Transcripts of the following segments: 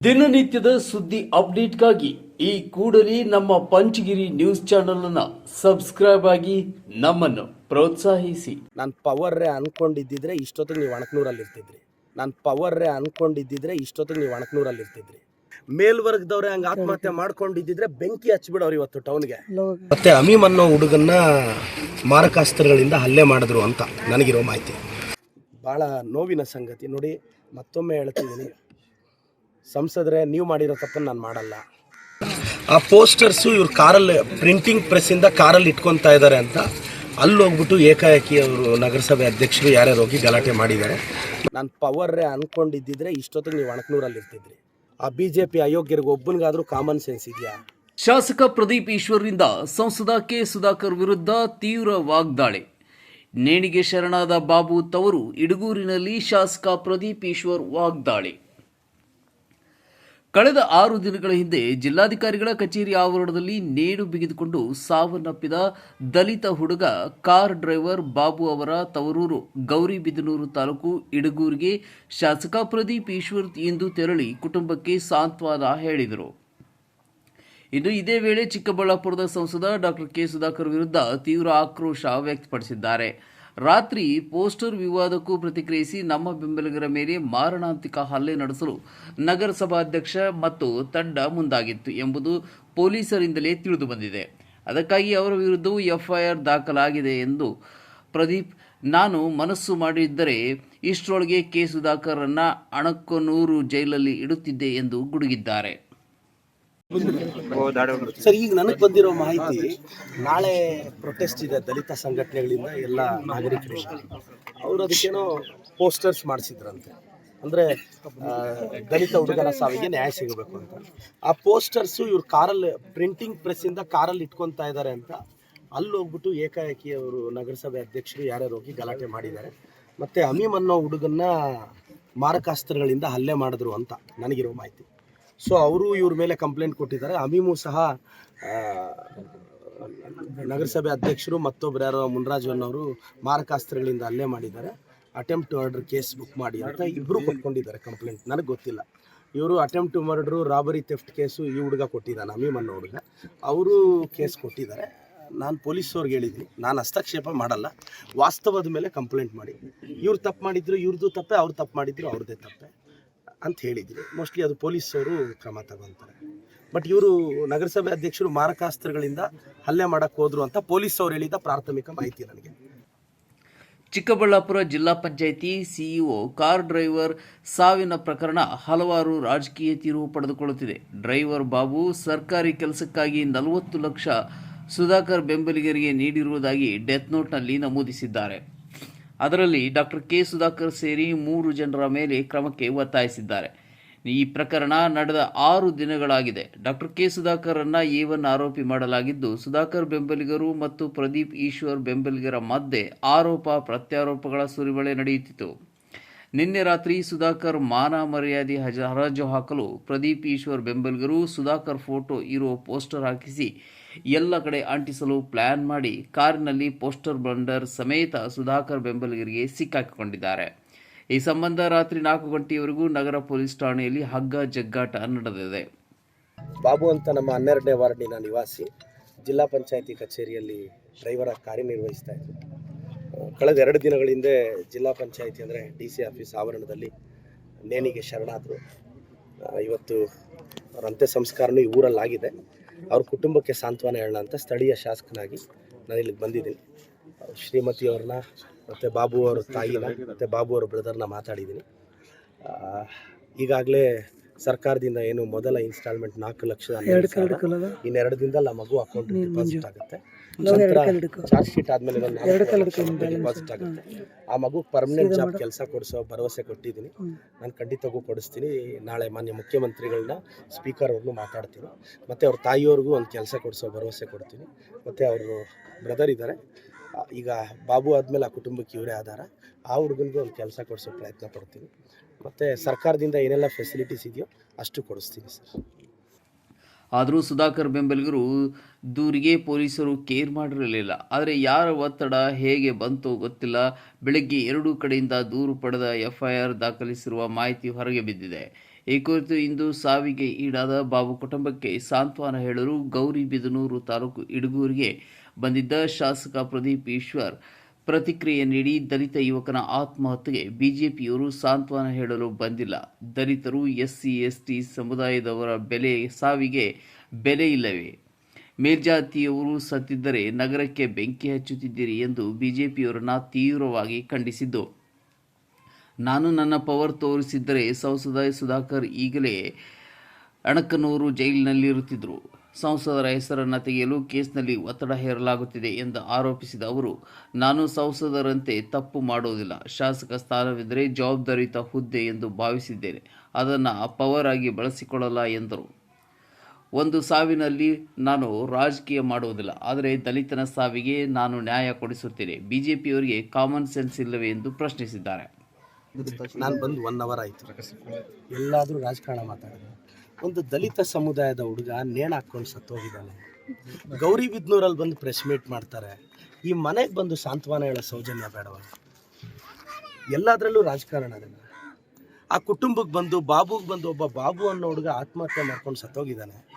ದಿನನಿತ್ಯದ ಸುದ್ದಿ ಅಪ್ಡೇಟ್ಗಾಗಿ ಈ ಕೂಡಲೇ ನಮ್ಮ ಪಂಚಗಿರಿ ನ್ಯೂಸ್ ಚಾನೆಲ್ ಅನ್ನ ಸಬ್ಸ್ಕ್ರೈಬ್ ಆಗಿ ನಮ್ಮನ್ನು ಪ್ರೋತ್ಸಾಹಿಸಿ. ನಾನು ಪವರ್ರೇ ಅನ್ಕೊಂಡಿದ್ದಿದ್ರೆ ಇಷ್ಟೊತ್ತಿಗೆ ನೀವು ಅಣಕನೂರಲ್ಲಿ ಇರ್ತಿದ್ರಿ ನಾನು ಪವರ್ರೆ ಅನ್ಕೊಂಡಿದ್ದಿದ್ರೆ ಇಷ್ಟೊತ್ತಿಗೆ ನೀವು ಅಣಕನೂರಲ್ಲಿ ಇರ್ತಿದ್ರಿ ಮೇಲ್ವರ್ಗದವ್ರೆ ಹಂಗೆ ಆತ್ಮಹತ್ಯೆ ಮಾಡ್ಕೊಂಡಿದ್ದಿದ್ರೆ ಬೆಂಕಿ ಹಚ್ಚಿಬಿಡೋರು ಇವತ್ತು ಟೌನ್ಗೆ. ಮತ್ತೆ ಅಮೀಮ್ ಅನ್ನೋ ಹುಡುಗನ್ನ ಮಾರಕಾಸ್ತ್ರಗಳಿಂದ ಹಲ್ಲೆ ಮಾಡಿದ್ರು ಅಂತ ನನಗಿರೋ ಮಾಹಿತಿ. ಭಾಳ ನೋವಿನ ಸಂಗತಿ ನೋಡಿ ಮತ್ತೊಮ್ಮೆ ಹೇಳ್ತಿದ್ದೀನಿ ಸಂಸದ್ರೆ ನೀವು ಮಾಡಿರೋ ತಪ್ಪನ್ನು ನಾನು ಮಾಡಲ್ಲ. ಆ ಪೋಸ್ಟರ್ಸು ಇವ್ರು ಕಾರಲ್ಲಿ ಪ್ರಿಂಟಿಂಗ್ ಪ್ರೆಸ್ಸಿಂದ ಕಾರಲ್ಲಿ ಇಟ್ಕೊತಾ ಇದ್ದಾರೆ ಅಂತ. ಅಲ್ಲಿ ಹೋಗ್ಬಿಟ್ಟು ಏಕಾಏಕಿ ಅವರು ನಗರಸಭೆ ಅಧ್ಯಕ್ಷರು ಯಾರ್ಯಾರು ಹೋಗಿ ಗಲಾಟೆ ಮಾಡಿದ್ದಾರೆ. ನಾನು ಪವರ್ರೇ ಅಂದ್ಕೊಂಡಿದ್ದಿದ್ರೆ ಇಷ್ಟೊತ್ತಿಗೆ ನೀವು ಅಣಕನೂರಲ್ಲಿ ಇರ್ತಿದ್ರಿ. ಆ ಬಿ ಜೆ ಪಿ ಅಯೋಗ್ಯರಿಗೆ ಒಬ್ಬನಿಗಾದರೂ ಕಾಮನ್ ಸೆನ್ಸ್ ಇದೆಯಾ? ಶಾಸಕ ಪ್ರದೀಪ್ ಈಶ್ವರ್ರಿಂದ ಸಂಸದ ಕೆ ಸುಧಾಕರ್ ವಿರುದ್ಧ ತೀವ್ರ ವಾಗ್ದಾಳಿ. ನೇಣಿಗೆ ಶರಣಾದ ಬಾಬು ತವರು ಇಡಗೂರಿನಲ್ಲಿ ಶಾಸಕ ಪ್ರದೀಪ್ ಈಶ್ವರ್ ವಾಗ್ದಾಳಿ. ಕಳೆದ ಆರು ದಿನಗಳ ಹಿಂದೆ ಜಿಲ್ಲಾಧಿಕಾರಿಗಳ ಕಚೇರಿ ಆವರಣದಲ್ಲಿ ನೇಣು ಬಿಗಿದುಕೊಂಡು ಸಾವನ್ನಪ್ಪಿದ ದಲಿತ ಹುಡುಗ, ಕಾರ್ ಡ್ರೈವರ್ ಬಾಬು ಅವರ ತವರೂರು ಗೌರಿಬಿದನೂರು ತಾಲೂಕು ಇಡಗೂರಿಗೆ ಶಾಸಕ ಪ್ರದೀಪ್ ಈಶ್ವರ್ ಇಂದು ತೆರಳಿ ಕುಟುಂಬಕ್ಕೆ ಸಾಂತ್ವನ ಹೇಳಿದರು. ಇನ್ನು ಇದೇ ವೇಳೆ ಚಿಕ್ಕಬಳ್ಳಾಪುರದ ಸಂಸದ ಡಾಕ್ಟರ್ ಕೆ ಸುಧಾಕರ್ ವಿರುದ್ಧ ತೀವ್ರ ಆಕ್ರೋಶ ವ್ಯಕ್ತಪಡಿಸಿದ್ದಾರೆ. ರಾತ್ರಿ ಪೋಸ್ಟರ್ ವಿವಾದಕ್ಕೂ ಪ್ರತಿಕ್ರಿಯಿಸಿ ನಮ್ಮ ಬೆಂಬಲಿಗರ ಮೇಲೆ ಮಾರಣಾಂತಿಕ ಹಲ್ಲೆ ನಡೆಸಲು ನಗರಸಭಾಧ್ಯಕ್ಷ ಮತ್ತು ತಂಡ ಮುಂದಾಗಿತ್ತು ಎಂಬುದು ಪೊಲೀಸರಿಂದಲೇ ತಿಳಿದು ಬಂದಿದೆ. ಅದಕ್ಕಾಗಿ ಅವರ ವಿರುದ್ಧವೂ ಎಫ್ಐಆರ್ ದಾಖಲಾಗಿದೆ ಎಂದು ಪ್ರದೀಪ್. ನಾನು ಮನಸ್ಸು ಮಾಡಿದ್ದರೆ ಇಷ್ಟರೊಳಗೆ ಕೆ ದಾಖಲರನ್ನು ಅಣಕೊನೂರು ಜೈಲಲ್ಲಿ ಇಡುತ್ತಿದ್ದೆ ಎಂದು ಗುಡುಗಿದ್ದಾರೆ. ಸರ್, ಈಗ ನನಗೆ ಬಂದಿರೋ ಮಾಹಿತಿ, ನಾಳೆ ಪ್ರೊಟೆಸ್ಟ್ ಇದೆ ದಲಿತ ಸಂಘಟನೆಗಳಿಂದ ಎಲ್ಲ ನಾಗರಿಕರು. ಅವರು ಅದಕ್ಕೇನೋ ಪೋಸ್ಟರ್ಸ್ ಮಾಡಿಸಿದ್ರಂತೆ. ಅಂದರೆ ದಲಿತ ಹುಡುಗನ ಸಾವಿಗೆ ನ್ಯಾಯ ಸಿಗಬೇಕು ಅಂತ. ಆ ಪೋಸ್ಟರ್ಸು ಇವ್ರು ಕಾರಲ್ಲಿ ಪ್ರಿಂಟಿಂಗ್ ಪ್ರೆಸ್ಸಿಂದ ಕಾರಲ್ಲಿ ಇಟ್ಕೊತಾ ಇದ್ದಾರೆ ಅಂತ. ಅಲ್ಲಿ ಹೋಗ್ಬಿಟ್ಟು ಏಕಾಏಕಿ ಅವರು ನಗರಸಭೆ ಅಧ್ಯಕ್ಷರು ಯಾರ್ಯಾರು ಹೋಗಿ ಗಲಾಟೆ ಮಾಡಿದ್ದಾರೆ. ಮತ್ತು ಅಮೀಮ್ ಅನ್ನೋ ಹುಡುಗನ್ನ ಮಾರಕಾಸ್ತ್ರಗಳಿಂದ ಹಲ್ಲೆ ಮಾಡಿದ್ರು ಅಂತ ನನಗಿರೋ ಮಾಹಿತಿ. ಸೊ ಅವರು ಇವ್ರ ಮೇಲೆ ಕಂಪ್ಲೇಂಟ್ ಕೊಟ್ಟಿದ್ದಾರೆ. ಅಮೀಮು ಸಹ ನಗರಸಭೆ ಅಧ್ಯಕ್ಷರು ಮತ್ತೊಬ್ಬರು ಯಾರೋ ಅನ್ನೋರು ಮಾರಕಾಸ್ತ್ರಗಳಿಂದ ಹಲ್ಲೆ ಮಾಡಿದ್ದಾರೆ. ಅಟೆಂಪ್ಟ್ ಮರ್ಡರ್ ಕೇಸ್ ಬುಕ್ ಮಾಡಿ ಅಂತ ಇಬ್ಬರು ಕೊಟ್ಕೊಂಡಿದ್ದಾರೆ ಕಂಪ್ಲೇಂಟ್ ನನಗೆ ಗೊತ್ತಿಲ್ಲ. ಇವರು attempt to murder robbery theft case ಈ ಹುಡುಗ ಕೊಟ್ಟಿದ್ದಾನೆ, ಅಮೀಮ್ ಅನ್ನೋ ಹುಡುಗ ಅವರು ಕೇಸ್ ಕೊಟ್ಟಿದ್ದಾರೆ. ನಾನು ಪೊಲೀಸವ್ರಿಗೆ ಹೇಳಿದ್ದೀನಿ. ನಾನು ಹಸ್ತಕ್ಷೇಪ ಮಾಡಲ್ಲ. ವಾಸ್ತವದ ಮೇಲೆ ಕಂಪ್ಲೇಂಟ್ ಮಾಡಿ. ಇವ್ರು ತಪ್ಪು ಮಾಡಿದ್ರು ಇವ್ರದ್ದು ತಪ್ಪೆ, ಅವ್ರು ತಪ್ಪು ಮಾಡಿದ್ರು ಅವ್ರದ್ದೇ ತಪ್ಪೆ. ಅಂತ ಹೇಳಿದ್ದೀನಿ ಮೋಸ್ಟ್ಲಿ ಅದು ಪೊಲೀಸವರು ಕ್ರಮ ತಗೊಂತಾರೆ. ಬಟ್ ಇವರು ನಗರಸಭೆ ಅಧ್ಯಕ್ಷರು ಮಾರಕಾಸ್ತ್ರಗಳಿಂದ ಹಲ್ಲೆ ಮಾಡಕ್ಕೆ ಹೋದ್ರು ಅಂತ ಅವರು ಹೇಳಿದ ಪ್ರಾಥಮಿಕ ಮಾಹಿತಿ ನನಗೆ. ಚಿಕ್ಕಬಳ್ಳಾಪುರ ಜಿಲ್ಲಾ ಪಂಚಾಯಿತಿ ಸಿಇಒ, ಕಾರ್ ಡ್ರೈವರ್ ಸಾವಿನ ಪ್ರಕರಣ ಹಲವಾರು ರಾಜಕೀಯ ತಿರುವು ಪಡೆದುಕೊಳ್ಳುತ್ತಿದೆ. ಡ್ರೈವರ್ ಬಾಬು ಸರ್ಕಾರಿ ಕೆಲಸಕ್ಕಾಗಿ ನಲವತ್ತು ಲಕ್ಷ ಸುಧಾಕರ್ ಬೆಂಬಲಿಗರಿಗೆ ನೀಡಿರುವುದಾಗಿ ಡೆತ್ ನೋಟ್ನಲ್ಲಿ ನಮೂದಿಸಿದ್ದಾರೆ. ಅದರಲ್ಲಿ ಡಾಕ್ಟರ್ ಕೆ ಸುಧಾಕರ್ ಸೇರಿ ಮೂರು ಜನರ ಮೇಲೆ ಕ್ರಮಕ್ಕೆ ಒತ್ತಾಯಿಸಿದ್ದಾರೆ. ಈ ಪ್ರಕರಣ ನಡೆದ ಆರು ದಿನಗಳಾಗಿದೆ. ಡಾಕ್ಟರ್ ಕೆ ಸುಧಾಕರ್ರನ್ನ ಎ ಒನ್ ಆರೋಪಿ ಮಾಡಲಾಗಿದ್ದು, ಸುಧಾಕರ್ ಬೆಂಬಲಿಗರು ಮತ್ತು ಪ್ರದೀಪ್ ಈಶ್ವರ್ ಬೆಂಬಲಿಗರ ಮಧ್ಯೆ ಆರೋಪ ಪ್ರತ್ಯಾರೋಪಗಳ ಸುರಿಮಳೆ ನಡೆಯುತ್ತಿತ್ತು. ನಿನ್ನೆ ರಾತ್ರಿ ಸುಧಾಕರ್ ಮಾನ ಮರ್ಯಾದೆ ಹರಾಜು ಹಾಕಲು ಪ್ರದೀಪ್ ಈಶ್ವರ್ ಬೆಂಬಲಿಗರು ಸುಧಾಕರ್ ಫೋಟೋ ಇರೋ ಪೋಸ್ಟರ್ ಹಾಕಿಸಿ ಎಲ್ಲ ಕಡೆ ಅಂಟಿಸಲು ಪ್ಲಾನ್ ಮಾಡಿ ಕಾರಿನಲ್ಲಿ ಪೋಸ್ಟರ್ ಬಂಡರ್ ಸಮೇತ ಸುಧಾಕರ್ ಬೆಂಬಲಿಗರಿಗೆ ಸಿಕ್ಕಾಕಿಕೊಂಡಿದ್ದಾರೆ. ಈ ಸಂಬಂಧ ರಾತ್ರಿ ನಾಲ್ಕು ಗಂಟೆಯವರೆಗೂ ನಗರ ಪೊಲೀಸ್ ಠಾಣೆಯಲ್ಲಿ ಹಗ್ಗ ಜಗ್ಗಾಟ ನಡೆದಿದೆ. ಬಾಬು ಅಂತ ನಮ್ಮ ಹನ್ನೆರಡನೇ ವಾರ್ಡಿನ ನಿವಾಸಿ ಜಿಲ್ಲಾ ಪಂಚಾಯತಿ ಕಚೇರಿಯಲ್ಲಿ ಡ್ರೈವರ್ ಕಾರ್ಯನಿರ್ವಹಿಸ್ತಾ ಇದ್ದರು ಕಳೆದ ಎರಡು ದಿನಗಳ ಹಿಂದೆ ಜಿಲ್ಲಾ ಪಂಚಾಯಿತಿ ಅಂದರೆ ಡಿ ಸಿ ಆಫೀಸ್ ಆವರಣದಲ್ಲಿ ನೇಣಿಗೆ ಶರಣಾದರು. ಇವತ್ತು ಅವ್ರ ಅಂತ್ಯ ಸಂಸ್ಕಾರನೂ ಈ ಊರಲ್ಲಾಗಿದೆ ಅವ್ರ ಕುಟುಂಬಕ್ಕೆ ಸಾಂತ್ವನ ಹೇಳೋಣ ಅಂತ ಸ್ಥಳೀಯ ಶಾಸಕನಾಗಿ ನಾನು ಇಲ್ಲಿಗೆ ಬಂದಿದ್ದೀನಿ. ಶ್ರೀಮತಿಯವ್ರನ್ನ ಮತ್ತು ಬಾಬು ಅವ್ರ ತಾಯಿನ ಮತ್ತು ಬಾಬು ಅವ್ರ ಬ್ರದರ್ನ ಮಾತಾಡಿದ್ದೀನಿ. ಈಗಾಗಲೇ ಸರ್ಕಾರದಿಂದ ಏನು ಮೊದಲ ಇನ್ಸ್ಟಾಲ್ಮೆಂಟ್ ನಾಲ್ಕು ಲಕ್ಷ ಇನ್ನೆರಡು ದಿನದಲ್ಲಿ ಆ ಮಗು ಅಕೌಂಟ್ ಡಿಪಾಸಿಟ್ ಆಗುತ್ತೆ. ಚಾರ್ಜ್ ಶೀಟ್ ಆದ್ಮೇಲೆ ಡಿಪಾಸಿಟ್ ಆಗುತ್ತೆ. ಆ ಮಗು ಪರ್ಮನೆಂಟ್ ಜಾಬ್ ಕೆಲಸ ಕೊಡಿಸೋ ಭರವಸೆ ಕೊಟ್ಟಿದ್ದೀನಿ. ನಾನು ಖಂಡಿತಗೂ ಕೊಡಿಸ್ತೀನಿ. ನಾಳೆ ಮಾನ್ಯ ಮುಖ್ಯಮಂತ್ರಿಗಳನ್ನ ಸ್ಪೀಕರ್ ಅವ್ರನ್ನೂ ಮಾತಾಡ್ತೀನಿ. ಮತ್ತು ಅವ್ರ ತಾಯಿಯವ್ರಿಗೂ ಒಂದು ಕೆಲಸ ಕೊಡಿಸೋ ಭರವಸೆ ಕೊಡ್ತೀನಿ. ಮತ್ತು ಅವರು ಬ್ರದರ್ ಇದ್ದಾರೆ ಈಗ ಬಾಬು ಆದಮೇಲೆ ಆ ಕುಟುಂಬಕ್ಕೆ ಇವರೇ ಆಧಾರ. ಆ ಹುಡುಗನಿಗೆ ಒಂದು ಕೆಲಸ ಕೊಡಿಸೋ ಪ್ರಯತ್ನ ಪಡ್ತೀನಿ. ಮತ್ತು ಸರ್ಕಾರದಿಂದ ಏನೆಲ್ಲ ಫೆಸಿಲಿಟೀಸ್ ಇದೆಯೋ ಅಷ್ಟು ಕೊಡಿಸ್ತೀನಿ ಸರ್ ಆದರೂ ಸುಧಾಕರ್ ಬೆಂಬಲಿಗರು ದೂರಿಗೆ ಪೊಲೀಸರು ಕೇರ್ ಮಾಡಿರಲಿಲ್ಲ. ಆದರೆ ಯಾರ ಒತ್ತಡ, ಹೇಗೆ ಬಂತೋ ಗೊತ್ತಿಲ್ಲ. ಬೆಳಗ್ಗೆ ಎರಡೂ ಕಡೆಯಿಂದ ದೂರು ಪಡೆದ ಎಫ್ಐಆರ್ ದಾಖಲಿಸಿರುವ ಮಾಹಿತಿ ಹೊರಗೆ ಬಿದ್ದಿದೆ. ಈ ಕುರಿತು ಇಂದು ಸಾವಿಗೆ ಈಡಾದ ಬಾಬು ಕುಟುಂಬಕ್ಕೆ ಸಾಂತ್ವನ ಹೇಳಲು ಗೌರಿಬಿದನೂರು ತಾಲೂಕು ಇಡಗೂರಿಗೆ ಬಂದಿದ್ದ ಶಾಸಕ ಪ್ರದೀಪ್ ಈಶ್ವರ್ ಪ್ರತಿಕ್ರಿಯೆ ನೀಡಿ ದಲಿತ ಯುವಕನ ಆತ್ಮಹತ್ಯೆಗೆ ಬಿಜೆಪಿಯವರು ಸಾಂತ್ವನ ಹೇಳಲು ಬಂದಿಲ್ಲ. ದಲಿತರು ಎಸ್ಸಿ, ಎಸ್ಟಿ ಸಮುದಾಯದವರ ಬೆಲೆ, ಸಾವಿಗೆ ಬೆಲೆ ಇಲ್ಲವೇ? ಮೇಲ್ಜಾತಿಯವರು ಸತ್ತಿದ್ದರೆ ನಗರಕ್ಕೆ ಬೆಂಕಿ ಹಚ್ಚುತ್ತಿದ್ದೀರಿ ಎಂದು ಬಿಜೆಪಿಯವರನ್ನ ತೀವ್ರವಾಗಿ ಖಂಡಿಸಿದ್ದು. ನಾನು ನನ್ನ ಪವರ್ ತೋರಿಸಿದ್ದರೆ ಸಂಸದ ಸುಧಾಕರ್ ಈಗಲೇ ಅಣಕನೂರು ಜೈಲಿನಲ್ಲಿರುತ್ತಿದ್ದರು. ಸಂಸದರ ಹೆಸರನ್ನು ತೆಗೆಯಲು ಕೇಸ್ನಲ್ಲಿ ಒತ್ತಡ ಹೇರಲಾಗುತ್ತಿದೆ ಎಂದು ಆರೋಪಿಸಿದ ಅವರು, ನಾನು ಸಂಸದರಂತೆ ತಪ್ಪು ಮಾಡುವುದಿಲ್ಲ ಶಾಸಕ ಸ್ಥಾನವಿದ್ದರೆ ಜವಾಬ್ದಾರಿಯುತ ಹುದ್ದೆ ಎಂದು ಭಾವಿಸಿದ್ದೇನೆ. ಅದನ್ನು ಪವರ್ ಆಗಿ ಬಳಸಿಕೊಳ್ಳಲ್ಲ ಎಂದರು. ಒಂದು ಸಾವಿನಲ್ಲಿ ನಾನು ರಾಜಕೀಯ ಮಾಡುವುದಿಲ್ಲ ಆದರೆ ದಲಿತನ ಸಾವಿಗೆ ನಾನು ನ್ಯಾಯ ಕೊಡಿಸುತ್ತೇನೆ. ಬಿಜೆಪಿಯವರಿಗೆ ಕಾಮನ್ ಸೆನ್ಸ್ ಇಲ್ಲವೇ ಎಂದು ಪ್ರಶ್ನಿಸಿದ್ದಾರೆ. ನಾನು ಬಂದು ಒನ್ ಅವರ್ ಆಯಿತು. ಎಲ್ಲಾದರೂ ರಾಜಕಾರಣ ಮಾತಾಡಿದೆ ಒಂದು ದಲಿತ ಸಮುದಾಯದ ಹುಡುಗ ನೇಣು ಹಾಕ್ಕೊಂಡು ಸತ್ತೋಗಿದ್ದಾನೆ. ಗೌರಿಬಿದ್ನೂರಲ್ಲಿ ಬಂದು ಪ್ರೆಸ್ ಮೀಟ್ ಮಾಡ್ತಾರೆ. ಈ ಮನೆಗೆ ಬಂದು ಸಾಂತ್ವನ ಹೇಳೋ ಸೌಜನ್ಯ ಬೇಡವ? ಎಲ್ಲದರಲ್ಲೂ ರಾಜಕಾರಣ ಅದನ್ನು ಆ ಕುಟುಂಬಕ್ಕೆ ಬಂದು, ಬಾಬುಗೆ ಬಂದು ಒಬ್ಬ ಬಾಬು ಅನ್ನೋ ಹುಡುಗ ಆತ್ಮಹತ್ಯೆ ಮಾಡ್ಕೊಂಡು ಸತ್ತೋಗಿದ್ದಾನೆ.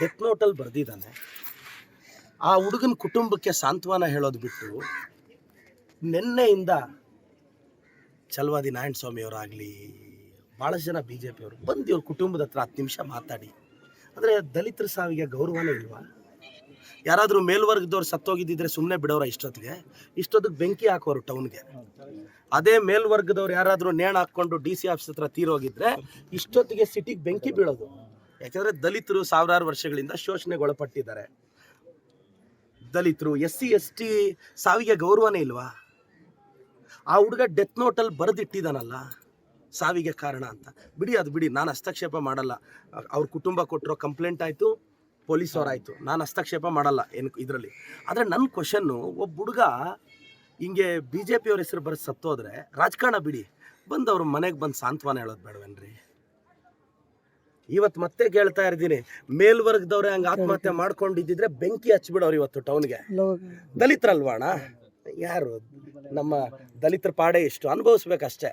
ಡೆತ್ ನೋಟಲ್ಲಿ ಬರೆದಿದ್ದಾನೆ. ಆ ಹುಡುಗನ ಕುಟುಂಬಕ್ಕೆ ಸಾಂತ್ವನ ಹೇಳೋದು ಬಿಟ್ಟು ನಿನ್ನೆಯಿಂದ ಚಲವಾದಿ ನಾರಾಯಣ ಸ್ವಾಮಿ ಅವರಾಗಲಿ ಭಾಳಷ್ಟು ಜನ ಬಿ ಜೆ ಪಿಯವರು ಬಂದು ಇವ್ರ ಕುಟುಂಬದ ಹತ್ರ ಹತ್ತು ನಿಮಿಷ ಮಾತಾಡಿ. ಅಂದರೆ ದಲಿತರ ಸಾವಿಗೆ ಗೌರವನೇ ಇಲ್ವಾ? ಯಾರಾದರೂ ಮೇಲ್ವರ್ಗದವ್ರು ಸತ್ತೋಗಿದ್ದಿದ್ರೆ ಸುಮ್ಮನೆ ಬಿಡೋರ ಇಷ್ಟೊತ್ತಿಗೆ. ಇಷ್ಟೊತ್ತಿಗೆ ಬೆಂಕಿ ಹಾಕೋರು ಟೌನ್ಗೆ ಅದೇ ಮೇಲ್ವರ್ಗದವ್ರು ಯಾರಾದರೂ ನೇಣು ಹಾಕ್ಕೊಂಡು ಡಿ ಸಿ ಆಫೀಸ್ ಹತ್ರ ತೀರೋಗಿದ್ರೆ ಇಷ್ಟೊತ್ತಿಗೆ ಸಿಟಿಗೆ ಬೆಂಕಿ ಬೀಳೋದು. ಯಾಕೆಂದರೆ ದಲಿತರು ಸಾವಿರಾರು ವರ್ಷಗಳಿಂದ ಶೋಷಣೆಗೆ ಒಳಪಟ್ಟಿದ್ದಾರೆ ದಲಿತರು ಎಸ್ ಸಿ ಎಸ್ ಟಿ ಸಾವಿಗೆ ಗೌರವನೇ ಇಲ್ವಾ? ಆ ಹುಡುಗ ಡೆತ್ ನೋಟಲ್ಲಿ ಬರೆದಿಟ್ಟಿದ್ದಾನಲ್ಲ ಸಾವಿಗೆ ಕಾರಣ ಅಂತ. ಬಿಡಿ ಅದು ಬಿಡಿ ನಾನು ಹಸ್ತಕ್ಷೇಪ ಮಾಡಲ್ಲ. ಅವ್ರ ಕುಟುಂಬ ಕೊಟ್ಟಿರೋ ಕಂಪ್ಲೇಂಟ್ ಆಯಿತು ಪೊಲೀಸವರಾಯಿತು ನಾನು ಹಸ್ತಕ್ಷೇಪ ಮಾಡಲ್ಲ ಏನು ಇದರಲ್ಲಿ. ಆದರೆ ನನ್ನ ಕ್ವಶನ್ನು ಒಬ್ಬ ಹುಡುಗ ಹಿಂಗೆ ಬಿ ಜೆ ಪಿಯವ್ರ ಹೆಸರು ಬರೆದು ಸತ್ತೋದ್ರೆ ರಾಜಕಾರಣ ಬಿಡಿ. ಬಂದು ಅವ್ರ ಮನೆಗೆ ಬಂದು ಸಾಂತ್ವನ ಹೇಳೋದು ಬೇಡವೇನ್ರಿ? ಇವತ್ತು ಮತ್ತೆ ಕೇಳ್ತಾ ಇರ್ತೀನಿ. ಮೇಲ್ವರ್ಗದವ್ರೆ ಹಂಗೆ ಆತ್ಮಹತ್ಯೆ ಮಾಡ್ಕೊಂಡಿದ್ದಿದ್ರೆ ಬೆಂಕಿ ಹಚ್ಬಿಡೋರು ಇವತ್ತು ಟೌನ್ಗೆ ದಲಿತರಲ್ವಾಣ ಅಣ್ಣ ಯಾರು? ನಮ್ಮ ದಲಿತರ ಪಾಡೆ ಎಷ್ಟು ಅನುಭವಿಸ್ಬೇಕಷ್ಟೇ.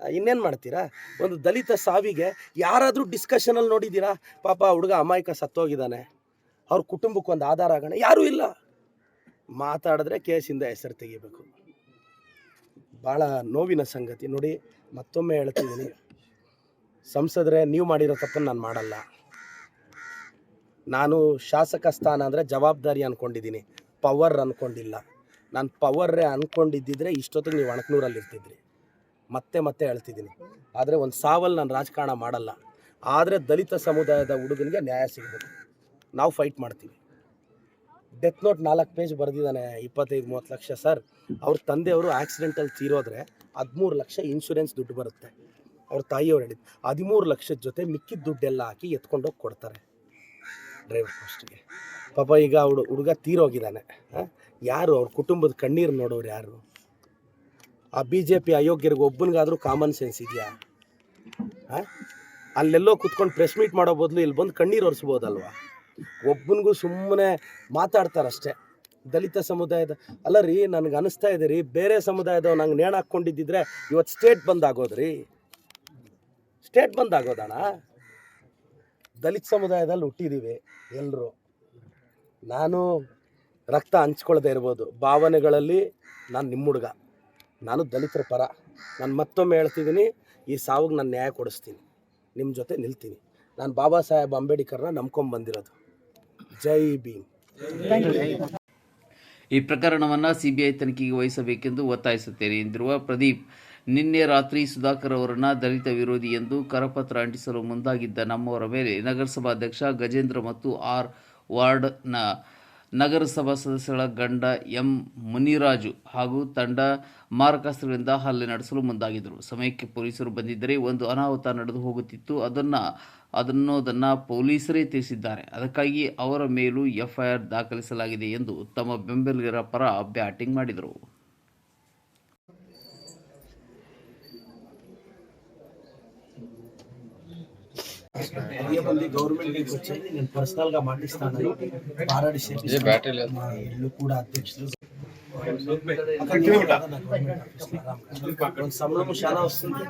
ಇನ್ನೇನು ಮಾಡ್ತೀರಾ? ಒಂದು ದಲಿತ ಸಾವಿಗೆ ಯಾರಾದರೂ ಡಿಸ್ಕಷನಲ್ಲಿ ನೋಡಿದ್ದೀರಾ? ಪಾಪ ಹುಡುಗ ಅಮಾಯಕ ಸತ್ತೋಗಿದ್ದಾನೆ. ಅವ್ರ ಕುಟುಂಬಕ್ಕೆ ಒಂದು ಆಧಾರ ಆಗೋಣ. ಯಾರೂ ಇಲ್ಲ. ಮಾತಾಡಿದ್ರೆ ಕೇಸಿಂದ ಹೆಸರು ತೆಗಿಬೇಕು. ಭಾಳ ನೋವಿನ ಸಂಗತಿ. ನೋಡಿ, ಮತ್ತೊಮ್ಮೆ ಹೇಳ್ತಿದ್ದೀನಿ. ಸಂಸದರೆ, ನೀವು ಮಾಡಿರೋ ತಪ್ಪನ್ನು ನಾನು ಮಾಡಲ್ಲ. ನಾನು ಶಾಸಕ ಸ್ಥಾನ ಅಂದರೆ ಜವಾಬ್ದಾರಿ ಅಂದ್ಕೊಂಡಿದ್ದೀನಿ ಪವರ್ ಅಂದ್ಕೊಂಡಿಲ್ಲ ನಾನು ಪವರ್ರೇ ಅಂದ್ಕೊಂಡಿದ್ದಿದ್ರೆ ಇಷ್ಟೊತ್ತಿಗೆ ನೀವು ಅಣಕ್ನೂರಲ್ಲಿ ಇರ್ತಿದ್ರಿ ಮತ್ತೆ ಮತ್ತೆ ಹೇಳ್ತಿದ್ದೀನಿ. ಆದರೆ ಒಂದು ಸಾವಲ್ಲಿ ನಾನು ರಾಜಕಾರಣ ಮಾಡಲ್ಲ. ಆದರೆ ದಲಿತ ಸಮುದಾಯದ ಹುಡುಗನಿಗೆ ನ್ಯಾಯ ಸಿಗಬೇಕು. ನಾವು ಫೈಟ್ ಮಾಡ್ತೀವಿ. ಡೆತ್ ನೋಟ್ ನಾಲ್ಕು ಪೇಜ್ ಬರೆದಿದ್ದಾನೆ, ಇಪ್ಪತ್ತೈದು, ಮೂವತ್ತು ಲಕ್ಷ ಸರ್. ಅವ್ರ ತಂದೆಯವರು ಆಕ್ಸಿಡೆಂಟಲ್ಲಿ ತೀರೋದ್ರೆ ಹದಿಮೂರು ಲಕ್ಷ ಇನ್ಶೂರೆನ್ಸ್ ದುಡ್ಡು ಬರುತ್ತೆ. ಅವ್ರ ತಾಯಿಯವ್ರು ಹೇಳಿದ್ದು ಹದಿಮೂರು ಲಕ್ಷದ ಜೊತೆ ಮಿಕ್ಕಿದ ದುಡ್ಡೆಲ್ಲ ಹಾಕಿ ಎತ್ಕೊಂಡೋಗಿ ಕೊಡ್ತಾರೆ. ಡ್ರೈವರ್ ಪೋಸ್ಟ್ಗೆ ಪಾಪ ಈಗ ಹುಡು, ಹುಡುಗ ತೀರೋಗಿದ್ದಾನೆ? ಯಾರು? ಅವ್ರ ಕುಟುಂಬದ ಕಣ್ಣೀರು ನೋಡೋರು ಯಾರು? ಆ ಬಿ ಜೆ ಪಿ ಅಯೋಗ್ಯರಿಗೆ ಒಬ್ಬನಿಗಾದರೂ ಕಾಮನ್ ಸೆನ್ಸ್ ಇದೆಯಾ? ಅಲ್ಲೆಲ್ಲೋ ಕುತ್ಕೊಂಡು ಪ್ರೆಸ್ ಮೀಟ್ ಮಾಡೋ ಬದಲು ಇಲ್ಲಿ ಬಂದು ಕಣ್ಣೀರು ಒರೆಸ್ಬೋದಲ್ವಾ? ಒಬ್ಬನಿಗೂ ಸುಮ್ಮನೆ ಮಾತಾಡ್ತಾರಷ್ಟೇ. ದಲಿತ ಸಮುದಾಯದ, ಅಲ್ಲ ರೀ, ನನಗೆ ಅನಿಸ್ತಾ ಇದೆ ರೀ, ಬೇರೆ ಸಮುದಾಯದವ್ ನಂಗೆ ನೇಣ ಹಾಕ್ಕೊಂಡಿದ್ದಿದ್ರೆ ಇವತ್ತು ಸ್ಟೇಟ್ ಬಂದಾಗೋದ್ರಿ? ಸ್ಟೇಟ್ ಬಂದ್ ಆಗೋದಣ್ಣ ದಲಿತ ಸಮುದಾಯದಲ್ಲಿ ಹುಟ್ಟಿದ್ದೀವಿ ಎಲ್ಲರೂ ನಾನು ರಕ್ತ ಹಂಚ್ಕೊಳ್ಳದೆ ಇರ್ಬೋದು. ಭಾವನೆಗಳಲ್ಲಿ ನಾನು ನಿಮ್ಮ ಹುಡುಗ ನಾನು ದಲಿತರ ಪರ. ನಾನು ಮತ್ತೊಮ್ಮೆ ಹೇಳ್ತಿದ್ದೀನಿ, ಈ ಸಾವಿಗೆ ನಾನು ನ್ಯಾಯ ಕೊಡಿಸ್ತೀನಿ. ನಿಮ್ಮ ಜೊತೆ ನಿಲ್ತೀನಿ. ನಾನು ಬಾಬಾ ಸಾಹೇಬ್ ಅಂಬೇಡ್ಕರ್ನ ನಂಬ್ಕೊಂಬಂದಿರೋದು ಜೈ ಭೀಮ್. ಈ ಪ್ರಕರಣವನ್ನು ಸಿಬಿಐ ತನಿಖೆಗೆ ವಹಿಸಬೇಕೆಂದು ಒತ್ತಾಯಿಸುತ್ತೇನೆ ಎಂದಿರುವ ಪ್ರದೀಪ್, ನಿನ್ನೆ ರಾತ್ರಿ ಸುಧಾಕರ್ ಅವರನ್ನು ದಲಿತ ವಿರೋಧಿ ಎಂದು ಕರಪತ್ರ ಅಂಟಿಸಲು ಮುಂದಾಗಿದ್ದ ನಮ್ಮವರ ಮೇಲೆ ನಗರಸಭಾಧ್ಯಕ್ಷ ಗಜೇಂದ್ರ ಮತ್ತು ಆರ್ ವಾರ್ಡ್ನ ನಗರಸಭಾ ಸದಸ್ಯರ ಗಂಡ ಎಂ ಮುನಿರಾಜು ಹಾಗೂ ತಂಡ ಮಾರಕಾಸ್ತ್ರಗಳಿಂದ ಹಲ್ಲೆ ನಡೆಸಲು ಮುಂದಾಗಿದ್ದರು. ಸಮಯಕ್ಕೆ ಪೊಲೀಸರು ಬಂದಿದ್ದರೆ ಒಂದು ಅನಾಹುತ ನಡೆದು ಹೋಗುತ್ತಿತ್ತು. ಅದನ್ನು, ಅದನ್ನೋದನ್ನು ಪೊಲೀಸರೇ ತಿಳಿಸಿದ್ದಾರೆ. ಅದಕ್ಕಾಗಿ ಅವರ ಮೇಲೂ ಎಫ್ಐಆರ್ ದಾಖಲಿಸಲಾಗಿದೆ ಎಂದು ತಮ್ಮ ಬೆಂಬಲಿಗರ ಪರ ಬ್ಯಾಟಿಂಗ್ ಮಾಡಿದರು. పదే గవర్నమెంట్ దగ్గరికి వచ్చేది నేను పర్సనల్గా మాటిస్తానని పారాడి మా ఇల్లు కూడా అధ్యక్షులు. సమయం చాలా వస్తుంది.